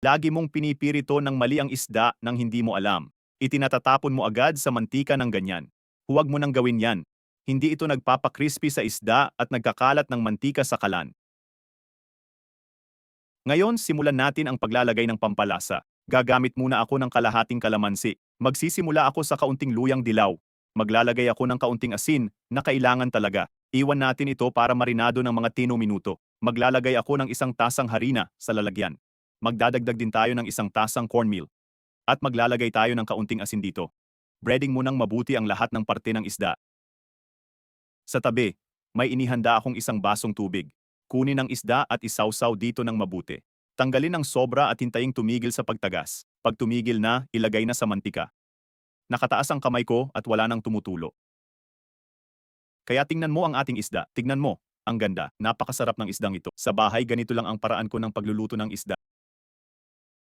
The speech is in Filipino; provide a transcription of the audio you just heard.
Lagi mong pinipirito ng mali ang isda nang hindi mo alam. Itinatatapon mo agad sa mantika ng ganyan. Huwag mo nang gawin yan. Hindi ito nagpapakrispy sa isda at nagkakalat ng mantika sa kalan. Ngayon, simulan natin ang paglalagay ng pampalasa. Gagamit muna ako ng kalahating kalamansi. Magsisimula ako sa kaunting luyang dilaw. Maglalagay ako ng kaunting asin na kailangan talaga. Iwan natin ito para marinado ng mga tino minuto. Maglalagay ako ng isang tasang harina sa lalagyan. Magdadagdag din tayo ng isang tasang cornmeal. At maglalagay tayo ng kaunting asin dito. Breading mo ng mabuti ang lahat ng parte ng isda. Sa tabi, may inihanda akong isang basong tubig. Kunin ang isda at isawsaw dito ng mabuti. Tanggalin ang sobra at hintayin tumigil sa pagtagas. Pag tumigil na, ilagay na sa mantika. Nakataas ang kamay ko at wala nang tumutulo. Kaya tingnan mo ang ating isda. Tignan mo. Ang ganda. Napakasarap ng isdang ito. Sa bahay ganito lang ang paraan ko ng pagluluto ng isda.